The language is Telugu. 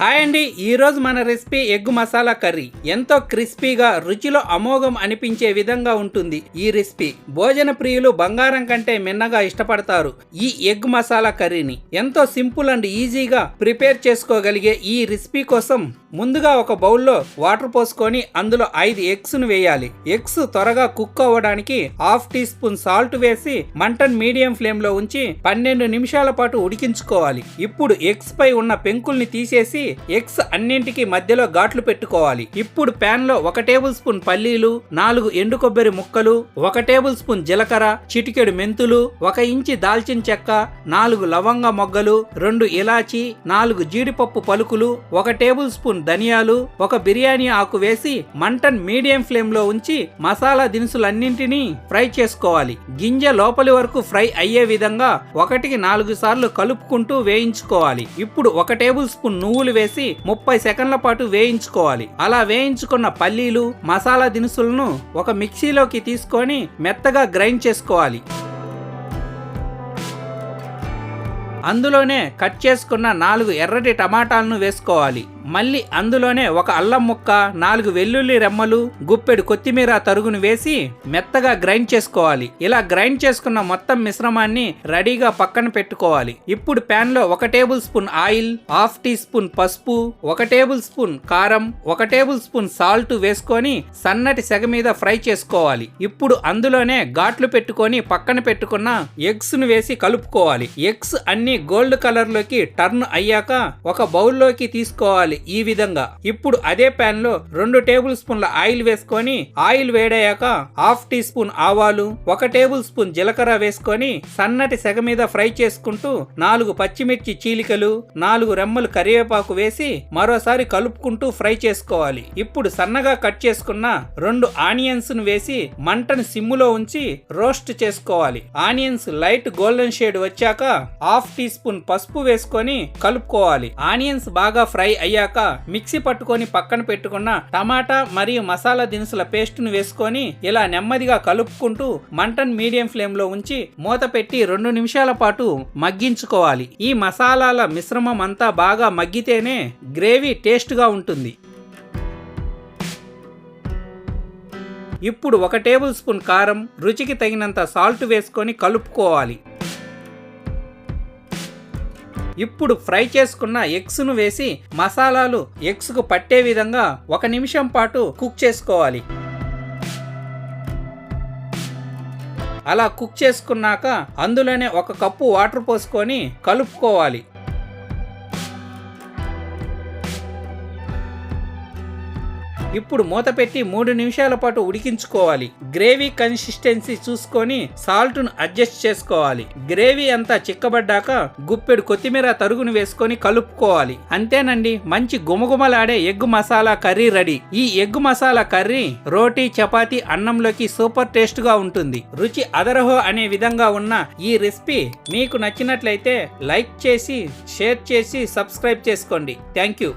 హాయ్ అండి. ఈరోజు మన రెసిపీ ఎగ్ మసాలా కర్రీ. ఎంతో క్రిస్పీగా రుచిలో అమోఘం అనిపించే విధంగా ఉంటుంది ఈ రెసిపీ. భోజన ప్రియులు బంగారం కంటే మిన్నగా ఇష్టపడతారు ఈ ఎగ్ మసాలా కర్రీని. ఎంతో సింపుల్ అండ్ ఈజీగా ప్రిపేర్ చేసుకోగలిగే ఈ రెసిపీ కోసం ముందుగా ఒక బౌల్లో వాటర్ పోసుకొని అందులో ఐదు ఎగ్స్ను వేయాలి. ఎగ్స్ త్వరగా కుక్ అవ్వడానికి హాఫ్ టీ స్పూన్ సాల్ట్ వేసి మంటన్ మీడియం ఫ్లేమ్లో ఉంచి పన్నెండు నిమిషాల పాటు ఉడికించుకోవాలి. ఇప్పుడు ఎగ్స్ పై ఉన్న పెంకుల్ని తీసేసి ఎగ్స్ అన్నింటికి మధ్యలో ఘాట్లు పెట్టుకోవాలి. ఇప్పుడు పాన్లో ఒక టేబుల్ స్పూన్ పల్లీలు నాలుగు ఎండు కొబ్బరి ముక్కలు ఒక టేబుల్ స్పూన్ జీలకర్ర చిటికెడు మెంతులు ఒక ఇంచి దాల్చిన చెక్క నాలుగు లవంగ మొగ్గలు రెండు ఇలాచి నాలుగు జీడిపప్పు పలుకులు ఒక టేబుల్ స్పూన్ ధనియాలు ఒక బిర్యానీ ఆకు వేసి మంటన్ మీడియం ఫ్లేమ్లో ఉంచి మసాలా దినుసులన్నింటినీ ఫ్రై చేసుకోవాలి. గింజ లోపలి వరకు ఫ్రై అయ్యే విధంగా ఒకటికి నాలుగు సార్లు కలుపుకుంటూ వేయించుకోవాలి. ఇప్పుడు ఒక టేబుల్ స్పూన్ నువ్వులు వేసి ముప్పై సెకండ్ల పాటు వేయించుకోవాలి. అలా వేయించుకున్న పల్లీలు మసాలా దినుసులను ఒక మిక్సీలోకి తీసుకొని మెత్తగా గ్రైండ్ చేసుకోవాలి. అందులోనే కట్ చేసుకున్న నాలుగు ఎర్రటి టమాటాలను వేసుకోవాలి. మళ్ళీ అందులోనే ఒక అల్లం ముక్క నాలుగు వెల్లుల్లి రెమ్మలు గుప్పెడు కొత్తిమీర తరుగును వేసి మెత్తగా గ్రైండ్ చేసుకోవాలి. ఇలా గ్రైండ్ చేసుకున్న మొత్తం మిశ్రమాన్ని రెడీగా పక్కన పెట్టుకోవాలి. ఇప్పుడు ప్యాన్లో ఒక tablespoon oil half teaspoon పసుపు ఒక టేబుల్ స్పూన్ కారం ఒక టేబుల్ స్పూన్ సాల్ట్ వేసుకొని సన్నటి సెగ మీద ఫ్రై చేసుకోవాలి. ఇప్పుడు అందులోనే ఘాట్లు పెట్టుకొని పక్కన పెట్టుకున్న ఎగ్స్ను వేసి కలుపుకోవాలి. ఎగ్స్ అన్ని గోల్డ్ కలర్లోకి టర్న్ అయ్యాక ఒక బౌల్లోకి తీసుకోవాలి. ఈ విధంగా. ఇప్పుడు అదే ప్యాన్లో రెండు టేబుల్ స్పూన్ల ఆయిల్ వేసుకొని ఆయిల్ వేడయ్యాక హాఫ్ టీ స్పూన్ ఆవాలు ఒక టేబుల్ స్పూన్ జీలకర్ర వేసుకొని సన్నటి సెగ మీద ఫ్రై చేసుకుంటూ నాలుగు పచ్చిమిర్చి చీలికలు నాలుగు రెమ్మలు కరివేపాకు వేసి మరోసారి కలుపుకుంటూ ఫ్రై చేసుకోవాలి. ఇప్పుడు సన్నగా కట్ చేసుకున్న రెండు ఆనియన్స్ను వేసి మంటను సిమ్ములో ఉంచి రోస్ట్ చేసుకోవాలి. ఆనియన్స్ లైట్ గోల్డెన్ షేడ్ వచ్చాక హాఫ్ టీ స్పూన్ పసుపు వేసుకొని కలుపుకోవాలి. ఆనియన్స్ బాగా ఫ్రై అయ్యాక మిక్సీ పట్టుకొని పక్కన పెట్టుకున్న టమాటా మరియు మసాలా దినుసుల పేస్ట్ను వేసుకొని ఇలా నెమ్మదిగా కలుపుకుంటూ మంటన్ మీడియం ఫ్లేమ్లో ఉంచి మూత పెట్టి రెండు నిమిషాల పాటు మగ్గించుకోవాలి. ఈ మసాలాల మిశ్రమం అంతా బాగా మగ్గితేనే గ్రేవీ టేస్ట్గా ఉంటుంది. ఇప్పుడు ఒక టేబుల్ స్పూన్ కారం రుచికి తగినంత సాల్ట్ వేసుకొని కలుపుకోవాలి. ఇప్పుడు ఫ్రై చేసుకున్న ఎగ్స్ను వేసి మసాలాలు ఎగ్స్కు పట్టే విధంగా ఒక నిమిషం పాటు కుక్ చేసుకోవాలి. అలా కుక్ చేసుకున్నాక అందులోనే ఒక కప్పు వాటర్ పోసుకొని కలుపుకోవాలి. ఇప్పుడు మూత పెట్టి మూడు నిమిషాల పాటు ఉడికించుకోవాలి. గ్రేవీ కన్సిస్టెన్సీ చూసుకొని సాల్ట్ను అడ్జస్ట్ చేసుకోవాలి. గ్రేవీ అంతా చిక్కబడ్డాక గుప్పెడు కొత్తిమీర తరుగును వేసుకొని కలుపుకోవాలి. అంతేనండి మంచి గుమగుమలాడే ఎగ్ మసాలా కర్రీ రెడీ. ఈ ఎగ్ మసాలా కర్రీ రోటీ చపాతీ అన్నంలోకి సూపర్ టేస్ట్గా ఉంటుంది. రుచి అదరహో అనే విధంగా ఉన్న ఈ రెసిపీ మీకు నచ్చినట్లయితే లైక్ చేసి షేర్ చేసి సబ్స్క్రైబ్ చేసుకోండి. Thank you.